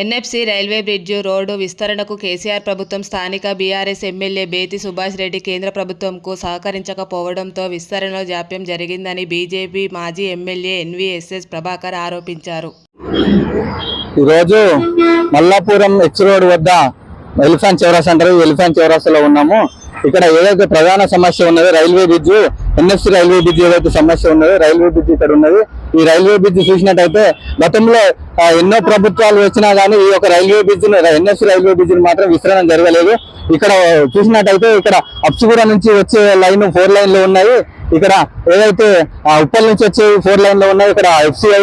NFC railway bridge road విస్తరణకు కేసీఆర్ ప్రభుత్వం స్థానిక బీఆర్ఎస్ ఎమ్మెల్యే బేతి సుభాష్ రెడ్డి కేంద్ర ప్రభుత్వంకు సహకరించకపోవడంతో విస్తరణలో జాప్యం జరిగిందని బీజేపీ మాజీ ఎమ్మెల్యే ఎన్వీఎస్ఎస్ ప్రభాకర్ ఆరోపించారు. ఈరోజు మల్లాపురం ఎక్స్ రోడ్ వద్ద ఎలిఫాన్ చౌరాస్ అంటారు. ఎలిఫాన్ చౌరాసలో ఉన్నాము. ఇక్కడ ఏదైతే ప్రధాన సమస్య ఉన్నదో railway bridge NFC railway bridge ఏదైతే సమస్య ఉన్నదో రైల్వే బ్రిడ్జ్ ఇక్కడ ఉన్నది. ఈ రైల్వే బ్రిడ్జ్ చూసినట్టయితే గతంలో ఎన్నో ప్రభుత్వాలు వచ్చినా కానీ ఈ యొక్క railway bridge NFC railway bridge మాత్రం విస్తరణ జరగలేదు. ఇక్కడ చూసినట్టయితే ఇక్కడ అప్సిగూడ నుంచి వచ్చే లైన్ ఫోర్ లైన్లు ఉన్నాయి. ఇక్కడ ఏదైతే ఆ, ఉప్పల్ నుంచి వచ్చే ఫోర్ లైన్లో ఉన్నాయి ఇక్కడ ఎఫ్సిఐ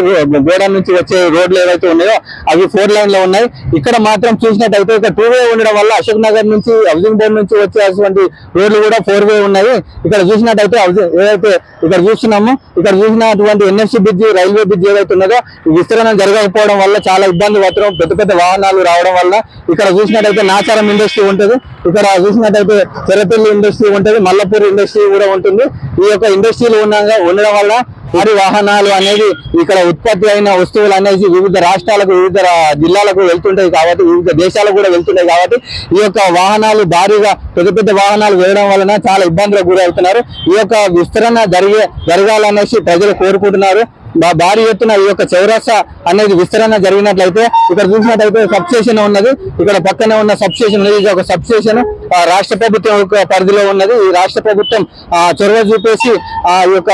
గోడౌన్ నుంచి వచ్చే రోడ్లు ఏవైతే ఉన్నాయో అవి ఫోర్ లైన్లో ఉన్నాయి. ఇక్కడ మాత్రం చూసినట్టయితే ఇక్కడ టూ వే ఉండడం వల్ల అశోక్ నగర్ నుంచి హౌసింగ్ బోర్డ్ నుంచి వచ్చేటువంటి రోడ్లు కూడా ఫోర్ వే ఉన్నాయి. ఇక్కడ చూసినట్టయితే ఏదైతే ఇక్కడ చూస్తున్నాము ఇక్కడ చూసినటువంటి ఎన్ఎఫ్సి బ్రిడ్జ్ రైల్వే బ్రిడ్జ్ ఏదైతే ఉన్నదో విస్తరణ జరగకపోవడం వల్ల చాలా ఇబ్బంది పడుతున్నాం పెద్ద పెద్ద వాహనాలు రావడం వల్ల ఇక్కడ చూసినట్టయితే నాచారం ఇండస్ట్రీ ఉంటుంది. ఇక్కడ చూసినట్టయితే చెరపల్లి ఇండస్ట్రీ ఉంటుంది. మల్లపూర్ ఇండస్ట్రీ కూడా ఉంటుంది. ఈ యొక్క ఇండస్ట్రీలు ఉండగా ఉండడం వల్ల వరి వాహనాలు అనేది ఇక్కడ ఉత్పత్తి అయిన వస్తువులు అనేసి వివిధ రాష్ట్రాలకు వివిధ జిల్లాలకు వెళ్తుంటాయి కాబట్టి వివిధ దేశాలకు కూడా వెళ్తుంటాయి కాబట్టి ఈ యొక్క వాహనాలు భారీగా పెద్ద పెద్ద వాహనాలు వేయడం వలన చాలా ఇబ్బందులకు గురవుతున్నారు. ఈ యొక్క విస్తరణ జరిగే జరగాలనేసి ప్రజలు కోరుకుంటున్నారు. భారీ ఎత్తున ఈ యొక్క చౌరస్తా అనేది విస్తరణ జరిగినట్లయితే ఇక్కడ చూసినట్లయితే సబ్ స్టేషన్ ఉన్నది. ఇక్కడ పక్కనే ఉన్న సబ్ స్టేషన్ ఇది ఒక సబ్ స్టేషన్ ఆ, రాష్ట్ర ప్రభుత్వం యొక్క పరిధిలో ఉన్నది. ఈ రాష్ట్ర ప్రభుత్వం ఆ, చొరవ చూపేసి ఆ యొక్క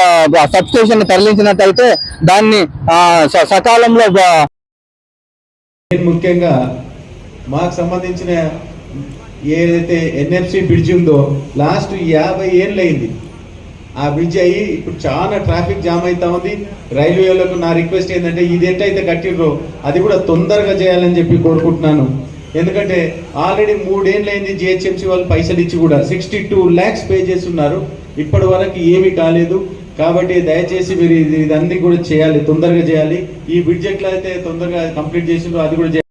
సబ్ స్టేషన్ తరలించినట్లయితే దాన్ని సకాలంలో ముఖ్యంగా మాకు సంబంధించిన ఏదైతే ఎన్ఎఫ్సి బ్రిడ్జ్ ఉందో లాస్ట్ యాభై ఏళ్ళు అయింది. ఆ బ్రిడ్జ్ అయ్యి ఇప్పుడు చాలా ట్రాఫిక్ జామ్ అవుతా ఉంది. రైల్వేలకు నా రిక్వెస్ట్ ఏంటంటే ఇది కట్టిర్రో అది కూడా తొందరగా చేయాలని చెప్పి కోరుకుంటున్నాను. ఎందుకంటే ఆల్రెడీ మూడేళ్ళైంది అయింది జిహెచ్ఎంసీ వాళ్ళు పైసలు ఇచ్చి కూడా సిక్స్టీ టూ ల్యాక్స్ పే చేస్తున్నారు. ఇప్పటి వరకు ఏమీ కాలేదు. కాబట్టి దయచేసి మీరు ఇది ఇదన్నీ కూడా చేయాలి తొందరగా చేయాలి. ఈ బ్రిడ్జ్ ఎట్లయితే తొందరగా కంప్లీట్ చేసిందో అది కూడా చేయాలి.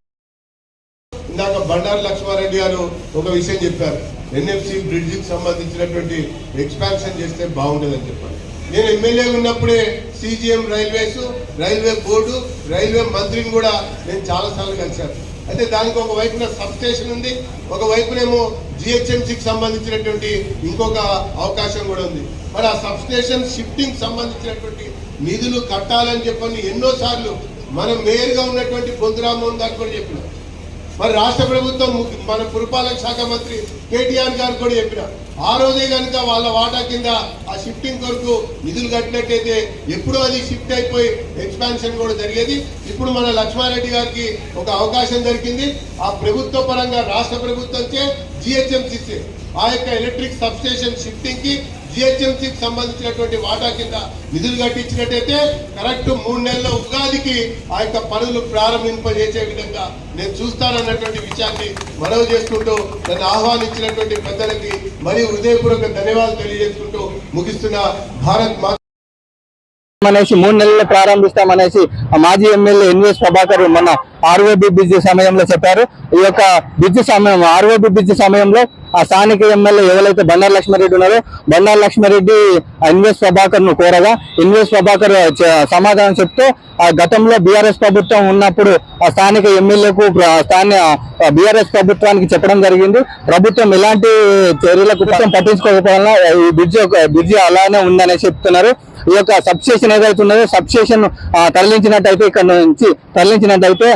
ఇందాక బండారు లక్ష్మారెడ్డి గారు ఒక విషయం చెప్పారు. ఎన్ఎఫ్సి బ్రిడ్జికి సంబంధించినటువంటి ఎక్స్పాన్షన్ చేస్తే బాగుంటుందని చెప్పారు నేను ఎమ్మెల్యే ఉన్నప్పుడే CGM railways railway board railway మంత్రిని కూడా నేను చాలా సార్లు కలిశాను. అయితే దానికి ఒక వైపున సబ్ స్టేషన్ ఉంది ఒక వైపునేమో జిహెచ్ఎంసీకి సంబంధించినటువంటి ఇంకొక అవకాశం కూడా ఉంది. మరి ఆ సబ్ స్టేషన్ షిఫ్టింగ్ సంబంధించినటువంటి నిధులు కట్టాలని చెప్పని ఎన్నోసార్లు మనం మేయర్గా ఉన్నటువంటి బొందురామోహన్ గారు కూడా చెప్పినాం మరి రాష్ట్ర ప్రభుత్వం మన పురపాలక శాఖ మంత్రి కేటీఆర్ గారు కూడా చెప్పిన ఆ రోజే కనుక వాళ్ళ వాటా కింద ఆ షిఫ్టింగ్ కొరకు నిధులు కట్టినట్టయితే ఎప్పుడూ అది షిఫ్ట్ అయిపోయి ఎక్స్పాన్షన్ కూడా జరిగేది. ఇప్పుడు మన లక్ష్మారెడ్డి గారికి ఒక అవకాశం దొరికింది. ఆ ప్రభుత్వ పరంగా రాష్ట్ర ప్రభుత్వం చే జిహెచ్ఎంసీ ఆ యొక్క ఎలక్ట్రిక్ సబ్ స్టేషన్ జిహెచ్ఎంసీకి సంబంధించినటువంటి వాటా కింద నిధులు కట్టించినట్టయితే కరెక్ట్ మూడు నెలల ఉగాదికి ఆ యొక్క పనులు ప్రారంభింపజేసే విధంగా నేను చూస్తానన్నటువంటి విషయాన్ని మనవి చేసుకుంటూ నన్ను ఆహ్వానించినటువంటి పెద్దలకి మరియు హృదయపూర్వక ధన్యవాదాలు తెలియజేసుకుంటూ ముగిస్తున్న భారత్ మాత అనేసి మూడు నెలలు ప్రారంభిస్తామనేసి ఆ మాజీ ఎమ్మెల్యే ఎన్వీఎస్ ప్రభాకర్ మన ఆర్ఓబి బ్రిడ్జ్ సమయంలో చెప్పారు. ఈ యొక్క బ్రిడ్జ్ సమయం ఆర్ఓబి బ్రిడ్జ్ సమయంలో ఆ స్థానిక ఎమ్మెల్యే ఎవరైతే బండారు లక్ష్మారెడ్డి ఉన్నారో బండారు లక్ష్మారెడ్డి ఇన్వెస్ట్ ప్రభాకర్ను కోరగా ఎన్వీఎస్ ప్రభాకర్ సమాధానం చెప్తూ ఆ గతంలో బీఆర్ఎస్ ప్రభుత్వం ఉన్నప్పుడు ఆ స్థానిక ఎమ్మెల్యేకు స్థానిక బీఆర్ఎస్ ప్రభుత్వానికి చెప్పడం జరిగింది. ప్రభుత్వం ఎలాంటి చర్యలకు పట్టించుకోకపోవడం ఈ బ్రిడ్జ్ బ్రిడ్జ్ అలానే ఉందని చెప్తున్నారు. ఈ యొక్క సబ్స్టేషన్ ఏదైతే ఉన్నదో సబ్స్టేషన్ తరలించినట్టయితే ఇక్కడ నుంచి తరలించినట్టయితే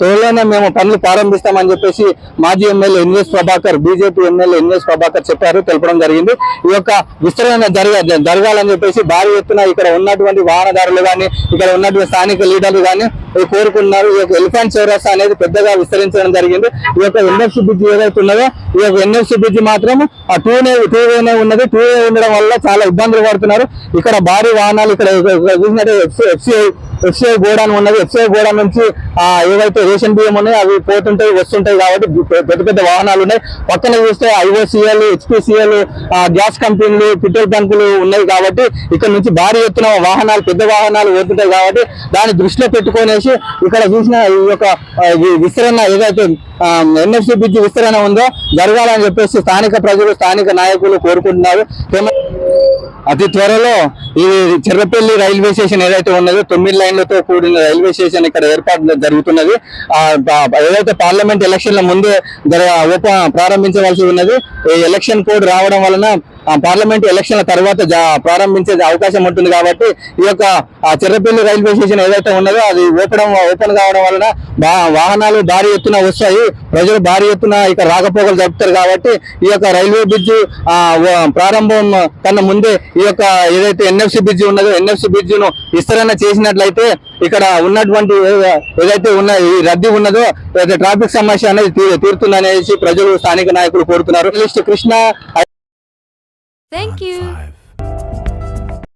త్వరలోనే మేము పనులు ప్రారంభిస్తామని చెప్పేసి మాజీ MLA NS Prabhakar BJP MLA NS Prabhakar చెప్పారు తెలపడం జరిగింది. ఈ యొక్క విస్తరణ జరగ జరగాలని చెప్పేసి భారీ ఎత్తున ఇక్కడ ఉన్నటువంటి వాహనదారులు కానీ ఇక్కడ ఉన్నటువంటి స్థానిక లీడర్లు కానీ కోరుకున్నారు ఈ యొక్క ఎలిఫెంట్ చౌరస్తా అనేది పెద్దగా విస్తరించడం జరిగింది. ఈ యొక్క ఎన్ఎఫ్సి బ్రిడ్జ్ ఏదైతే ఉన్నదో ఈ యొక్క ఎన్ఎఫ్సి బ్రిడ్జ్ మాత్రం ఆ టూ నే టూ వేనే ఉన్నది. టూ వే ఉండడం వల్ల చాలా ఇబ్బందులు పడుతున్నారు. ఇక్కడ భారీ వాహనాలు ఇక్కడ ఇక్కడ చూసినట్టు ఎఫ్సిఐ ఎఫ్సిఐ గోడాన్ ఉన్నది. ఎఫ్సిఐ గోడాన్ నుంచి ఆ ఏవైతే రేషన్ బియ్యం ఉన్నాయో అవి పోతుంటాయి వస్తుంటాయి కాబట్టి పెద్ద పెద్ద వాహనాలు ఉన్నాయి. పక్కన చూస్తే ఐఓసీఎల్ హెచ్పిసిఎల్ గ్యాస్ కంపెనీలు పెట్రోల్ బంకులు ఉన్నాయి కాబట్టి ఇక్కడ నుంచి భారీ ఎత్తున వాహనాలు పెద్ద వాహనాలు పోతుంటాయి కాబట్టి దాన్ని దృష్టిలో పెట్టుకునే చేసి ఇక్కడ చూసిన ఈ యొక్క విస్తరణ ఏదైతే ఎన్ఎఫ్సి బ్రిడ్జ్ విస్తరణ ఉందో జరగాలని చెప్పేసి స్థానిక ప్రజలు స్థానిక నాయకులు కోరుకుంటున్నారు. అతి త్వరలో ఈ చెర్రపల్లి రైల్వే స్టేషన్ ఏదైతే ఉన్నదో తొమ్మిది లైన్లతో కూడిన రైల్వే స్టేషన్ ఇక్కడ ఏర్పాటు జరుగుతున్నది. ఏదైతే పార్లమెంట్ ఎలక్షన్ల ముందే జర- ప్రారంభించవలసి ఉన్నది ఈ ఎలక్షన్ కోడ్ రావడం వలన పార్లమెంట్ ఎలక్షన్ల తర్వాత జా- ప్రారంభించే అవకాశం ఉంటుంది కాబట్టి ఈ యొక్క చిర్రపల్లి రైల్వే స్టేషన్ ఏదైతే ఉన్నదో అది ఓపెన్ ఓపెన్ కావడం వలన వాహనాలు భారీ ఎత్తున వస్తాయి. ప్రజలు భారీ ఎత్తున ఇక రాకపోకలు జరుపుతారు కాబట్టి ఈ యొక్క రైల్వే బ్రిడ్జ్ ప్రారంభం కన్నా ముందే ఈ యొక్క ఏదైతే ఎన్ఎఫ్సి బ్రిడ్జ్ ఉన్నదో ఎన్ఎఫ్సి బ్రిడ్జ్ను విస్తరణ చేసినట్లయితే ఇక్కడ ఉన్నటువంటి ఏదైతే ఉన్న ఈ రద్దీ ఉన్నదో ట్రాఫిక్ సమస్య అనేది తీ- తీరుతుందనేసి ప్రజలు స్థానిక నాయకులు కోరుతున్నారు. Next Krishna Thank you. Five.